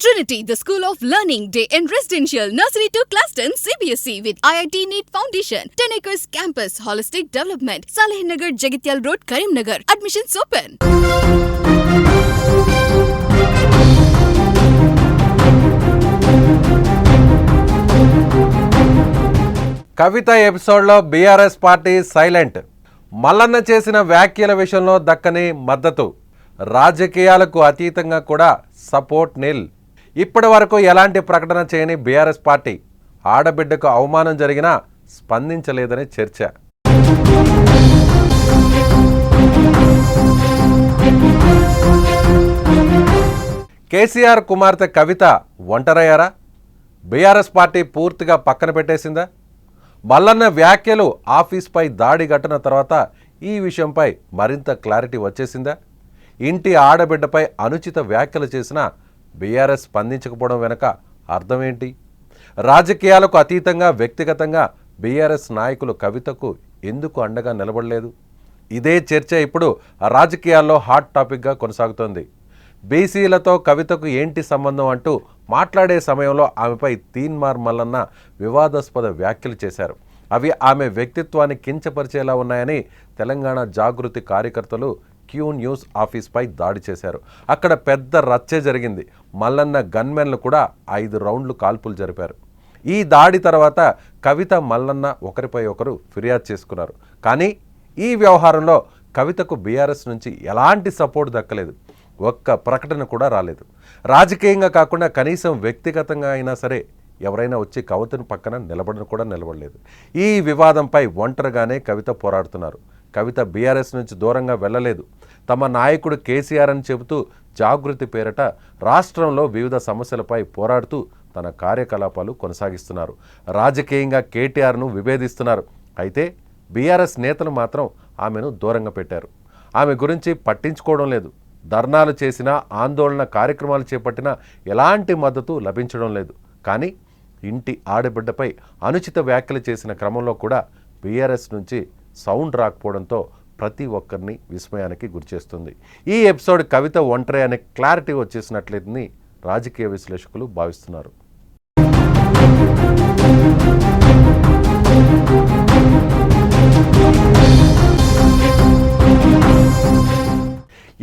Trinity, the School of Learning, Day and Residential, Nursery to Class 10, CBSE with IIT NEET Foundation, 10 acres campus, holistic development, Saleh Nagar, Jagityal Road, Karimnagar. Admissions open. కవిత ఎపిసోడ్లో BRS party silent Mallanna చేసిన వ్యాఖ్యల విషయంలో దక్కని మద్దతు రాజకీయాలకు అతీతంగా కూడా support నిల్ ఇప్పటి వరకు ఎలాంటి ప్రకటన చేయని బీఆర్ఎస్ పార్టీ ఆడబిడ్డకు అవమానం జరిగినా స్పందించలేదని చర్చ. కేసీఆర్ కుమార్తె కవిత ఒంటరయ్యారా? బీఆర్ఎస్ పార్టీ పూర్తిగా పక్కన పెట్టేసిందా? మల్లన్న వ్యాఖ్యలు ఆఫీస్పై దాడి ఘటన తర్వాత ఈ విషయంపై మరింత క్లారిటీ వచ్చేసిందా? ఇంటి ఆడబిడ్డపై అనుచిత వ్యాఖ్యలు చేసిన బీఆర్ఎస్ స్పందించకపోవడం వెనుక అర్థమేంటి? రాజకీయాలకు అతీతంగా వ్యక్తిగతంగా బీఆర్ఎస్ నాయకులు కవితకు ఎందుకు అండగా నిలబడలేదు? ఇదే చర్చ ఇప్పుడు రాజకీయాల్లో హాట్ టాపిక్గా కొనసాగుతోంది. బీసీలతో కవితకు ఏంటి సంబంధం అంటూ మాట్లాడే సమయంలో ఆమెపై తీన్మార్ మల్లన్న వివాదాస్పద వ్యాఖ్యలు చేశారు. అవి ఆమె వ్యక్తిత్వాన్ని కించపరిచేలా ఉన్నాయని తెలంగాణ జాగృతి కార్యకర్తలు క్యూ న్యూస్ ఆఫీస్పై దాడి చేశారు. అక్కడ పెద్ద రచ్చ జరిగింది. మల్లన్న గన్మెన్లు కూడా ఐదు రౌండ్లు కాల్పులు జరిపారు. ఈ దాడి తర్వాత కవిత మల్లన్న ఒకరిపై ఒకరు ఫిర్యాదు చేసుకున్నారు. కానీ ఈ వ్యవహారంలో కవితకు బీఆర్ఎస్ నుంచి ఎలాంటి సపోర్ట్ దక్కలేదు. ఒక్క ప్రకటన కూడా రాలేదు. రాజకీయంగా కాకుండా కనీసం వ్యక్తిగతంగా అయినా సరే ఎవరైనా వచ్చి కవితను పక్కన నిలబడిన కూడా నిలబడలేదు. ఈ వివాదంపై ఒంటరిగానే కవిత పోరాడుతున్నారు. కవిత బీఆర్ఎస్ నుంచి దూరంగా వెళ్ళలేదు. తమ నాయకుడు కేసీఆర్ అని చెబుతూ జాగృతి పేరట రాష్ట్రంలో వివిధ సమస్యలపై పోరాడుతూ తన కార్యకలాపాలు కొనసాగిస్తున్నారు. రాజకీయంగా కేటీఆర్ను విభేదిస్తున్నారు. అయితే బీఆర్ఎస్ నేతలు మాత్రం ఆమెను దూరంగా పెట్టారు. ఆమె గురించి పట్టించుకోవడం లేదు. ధర్నాలు చేసినా ఆందోళన కార్యక్రమాలు చేపట్టినా ఎలాంటి మద్దతు లభించడం లేదు. కానీ ఇంటి ఆడబిడ్డపై అనుచిత వ్యాఖ్యలు చేసిన క్రమంలో కూడా బీఆర్ఎస్ నుంచి సౌండ్ రాకపోవడంతో ప్రతి ఒక్కరిని విస్మయానికి గురిచేస్తుంది. ఈ ఎపిసోడ్ కవిత ఒంటరి అనే క్లారిటీ వచ్చేసినట్లేదని రాజకీయ విశ్లేషకులు భావిస్తున్నారు.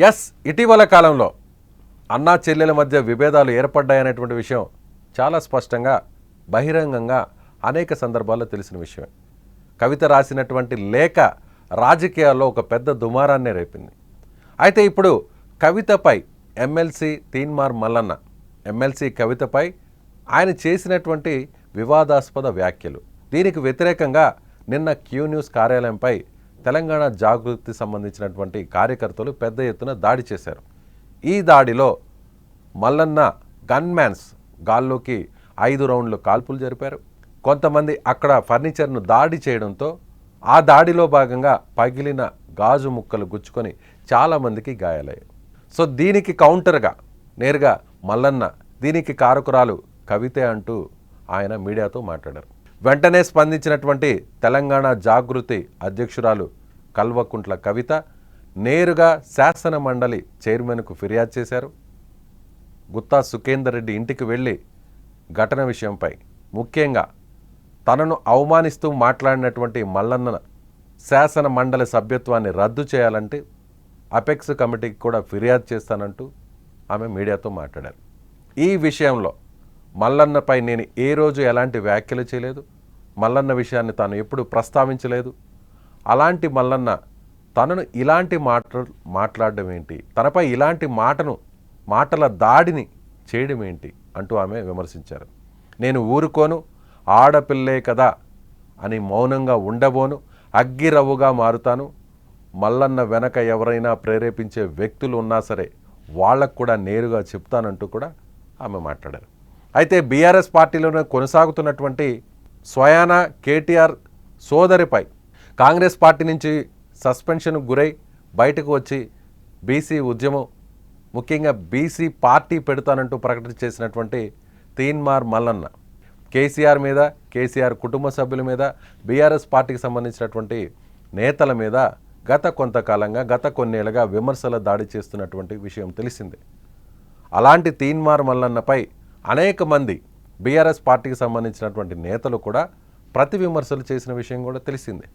ఎస్ ఇటీవల కాలంలో అన్నా చెల్లెల మధ్య విభేదాలు ఏర్పడ్డాయనేటువంటి విషయం చాలా స్పష్టంగా బహిరంగంగా అనేక సందర్భాల్లో తెలిసిన విషయమే. కవిత రాసినటువంటి లేఖ రాజకీయాల్లో ఒక పెద్ద దుమారాన్నే రేపింది. అయితే ఇప్పుడు కవితపై ఎమ్మెల్సీ తీన్మార్ మల్లన్న ఎమ్మెల్సీ కవితపై ఆయన చేసినటువంటి వివాదాస్పద వ్యాఖ్యలు. దీనికి వ్యతిరేకంగా నిన్న క్యూ న్యూస్ కార్యాలయంపై తెలంగాణ జాగృతి సంబంధించినటువంటి కార్యకర్తలు పెద్ద ఎత్తున దాడి చేశారు. ఈ దాడిలో మల్లన్న గన్మ్యాన్స్ గాల్లోకి ఐదు రౌండ్లు కాల్పులు జరిపారు. కొంతమంది అక్కడ ఫర్నిచర్ను దాడి చేయడంతో ఆ దాడిలో భాగంగా పగిలిన గాజు ముక్కలు గుచ్చుకొని చాలామందికి గాయాలయ్యాయి. సో దీనికి కౌంటర్గా నేరుగా మల్లన్న దీనికి కారకురాలు కవితే అంటూ ఆయన మీడియాతో మాట్లాడారు. వెంటనే స్పందించినటువంటి తెలంగాణ జాగృతి అధ్యక్షురాలు కల్వకుంట్ల కవిత నేరుగా శాసన మండలి చైర్మన్కు ఫిర్యాదు చేశారు. గుత్తా సుఖేందర్ రెడ్డి ఇంటికి వెళ్ళి ఘటన విషయంపై ముఖ్యంగా తనను అవమానిస్తూ మాట్లాడినటువంటి మల్లన్న శాసన మండలి సభ్యత్వాన్ని రద్దు చేయాలంటే అపెక్స్ కమిటీకి కూడా ఫిర్యాదు చేస్తానంటూ ఆమె మీడియాతో మాట్లాడారు. ఈ విషయంలో మల్లన్నపై నేను ఏ రోజు ఎలాంటి వ్యాఖ్యలు చేయలేదు. మల్లన్న విషయాన్ని తాను ఎప్పుడు ప్రస్తావించలేదు. అలాంటి మల్లన్న తనను ఇలాంటి మాట మాట్లాడడం ఏంటి? తనపై ఇలాంటి మాటను మాటల దాడిని చేయడం ఏంటి? అంటూ ఆమె విమర్శించారు. నేను ఊరుకోను ఆడపిల్లే కదా అని మౌనంగా ఉండబోను అగ్గిరవ్వుగా మారుతాను. మల్లన్న వెనక ఎవరైనా ప్రేరేపించే వ్యక్తులు ఉన్నా సరే వాళ్ళకు కూడా నేరుగా చెప్తానంటూ కూడా ఆమె మాట్లాడారు. అయితే బీఆర్ఎస్ పార్టీలోనే కొనసాగుతున్నటువంటి స్వయాన కేటీఆర్ సోదరిపై కాంగ్రెస్ పార్టీ నుంచి సస్పెన్షన్ గురై బయటకు వచ్చి బీసీ ఉద్యమం ముఖ్యంగా బీసీ పార్టీ పెడతానంటూ ప్రకటన చేసినటువంటి తీన్మార్ మల్లన్న కేసీఆర్ మీద కేసీఆర్ కుటుంబ సభ్యుల మీద బీఆర్ఎస్ పార్టీకి సంబంధించినటువంటి నేతల మీద గత కొంతకాలంగా గత కొన్నేళ్ళుగా విమర్శల దాడి చేస్తున్నటువంటి విషయం తెలిసిందే. అలాంటి తీన్మార్ మల్లన్నపై అనేక మంది బీఆర్ఎస్ పార్టీకి సంబంధించినటువంటి నేతలు కూడా ప్రతి విమర్శలు చేసిన విషయం కూడా తెలిసిందే.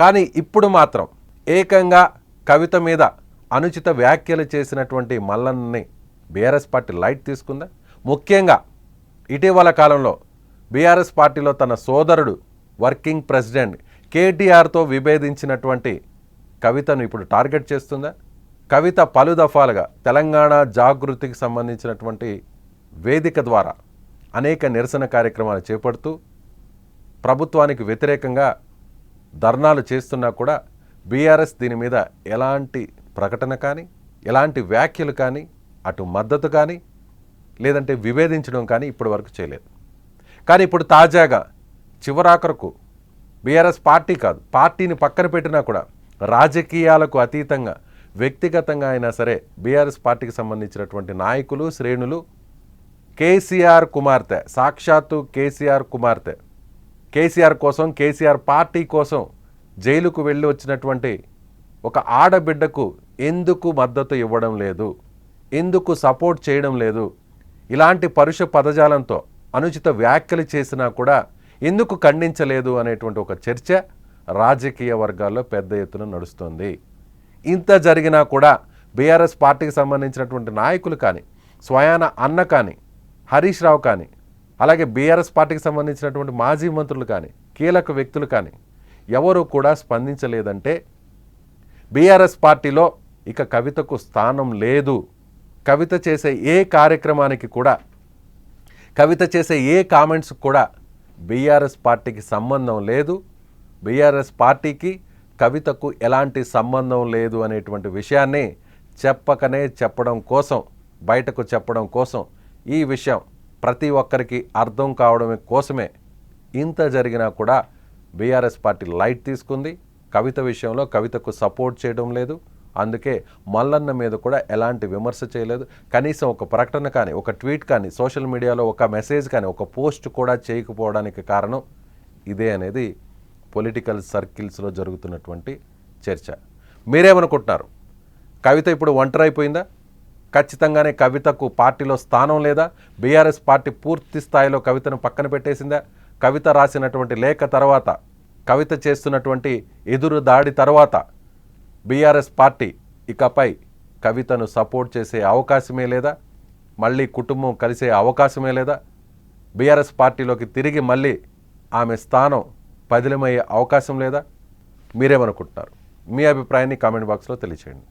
కానీ ఇప్పుడు మాత్రం ఏకంగా కవిత మీద అనుచిత వ్యాఖ్యలు చేసినటువంటి మల్లన్నని బీఆర్ఎస్ పార్టీ లైట్ తీసుకుందా? ముఖ్యంగా ఇటీవల కాలంలో బీఆర్ఎస్ పార్టీలో తన సోదరుడు వర్కింగ్ ప్రెసిడెంట్ కేటీఆర్తో విభేదించినటువంటి కవితను ఇప్పుడు టార్గెట్ చేస్తుందా? కవిత పలు దఫాలుగా తెలంగాణ జాగృతికి సంబంధించినటువంటి వేదిక ద్వారా అనేక నిరసన కార్యక్రమాలు చేపడుతూ ప్రభుత్వానికి వ్యతిరేకంగా ధర్నాలు చేస్తున్నా కూడా బీఆర్ఎస్ దీని మీద ఎలాంటి ప్రకటన కానీ ఎలాంటి వ్యాఖ్యలు కానీ అటు మద్దతు కానీ లేదంటే విభేదించడం కానీ ఇప్పటి వరకు చేయలేదు. కానీ ఇప్పుడు తాజాగా చివరాఖరకు బీఆర్ఎస్ పార్టీ కాదు పార్టీని పక్కన పెట్టినా కూడా రాజకీయాలకు అతీతంగా వ్యక్తిగతంగా అయినా సరే బీఆర్ఎస్ పార్టీకి సంబంధించినటువంటి నాయకులు శ్రేణులు కేసీఆర్ కుమార్తె సాక్షాత్తు కేసీఆర్ కుమార్తె కేసీఆర్ కోసం కేసీఆర్ పార్టీ కోసం జైలుకు వెళ్ళి వచ్చినటువంటి ఒక ఆడబిడ్డకు ఎందుకు మద్దతు ఇవ్వడం లేదు? ఎందుకు సపోర్ట్ చేయడం లేదు? ఇలాంటి పరుష పదజాలంతో అనుచిత వ్యాఖ్యలు చేసినా కూడా ఎందుకు ఖండించలేదు అనేటువంటి ఒక చర్చ రాజకీయ వర్గాల్లో పెద్ద ఎత్తున నడుస్తోంది. ఇంత జరిగినా కూడా బీఆర్ఎస్ పార్టీకి సంబంధించినటువంటి నాయకులు కానీ స్వయాన అన్న కానీ హరీష్ రావు కానీ అలాగే బీఆర్ఎస్ పార్టీకి సంబంధించినటువంటి మాజీ మంత్రులు కానీ కీలక వ్యక్తులు కానీ ఎవరు కూడా స్పందించలేదంటే బీఆర్ఎస్ పార్టీలో ఇక కవితకు స్థానం లేదు. కవిత చేసే ఏ కార్యక్రమానికి కూడా కవిత చేసే ఏ కామెంట్స్ కూడా బీఆర్ఎస్ పార్టీకి సంబంధం లేదు. బీఆర్ఎస్ పార్టీకి కవితకు ఎలాంటి సంబంధం లేదు అనేటువంటి విషయాన్ని చెప్పకనే చెప్పడం కోసం బయటకు చెప్పడం కోసం ఈ విషయం ప్రతి ఒక్కరికి అర్థం కావడం కోసమే ఇంత జరిగినా కూడా బీఆర్ఎస్ పార్టీ లైట్ తీసుకుంది. కవిత విషయంలో కవితకు సపోర్ట్ చేయడం లేదు. అందుకే మల్లన్న మీద కూడా ఎలాంటి విమర్శ చేయలేదు. కనీసం ఒక ప్రకటన కానీ ఒక ట్వీట్ కానీ సోషల్ మీడియాలో ఒక మెసేజ్ కానీ ఒక పోస్ట్ కూడా చేయకపోవడానికి కారణం ఇదే అనేది పొలిటికల్ సర్కిల్స్లో జరుగుతున్నటువంటి చర్చ. మీరేమనుకుంటున్నారు? కవిత ఇప్పుడు ఒంటరైపోయిందా అయిపోయిందా? ఖచ్చితంగానే కవితకు పార్టీలో స్థానం లేదా? బీఆర్ఎస్ పార్టీ పూర్తి స్థాయిలో కవితను పక్కన పెట్టేసిందా? కవిత రాసినటువంటి లేఖ తర్వాత కవిత చేస్తున్నటువంటి ఎదురు దాడి తర్వాత బీఆర్ఎస్ పార్టీ ఇకపై కవితను సపోర్ట్ చేసే అవకాశమే లేదా? మళ్ళీ కుటుంబం కలిసే అవకాశమే లేదా? బీఆర్ఎస్ పార్టీలోకి తిరిగి మళ్ళీ ఆమె స్థానం పదిలమయ్యే అవకాశం లేదా? మీరేమనుకుంటున్నారు? మీ అభిప్రాయాన్ని కామెంట్ బాక్స్లో తెలియచేయండి.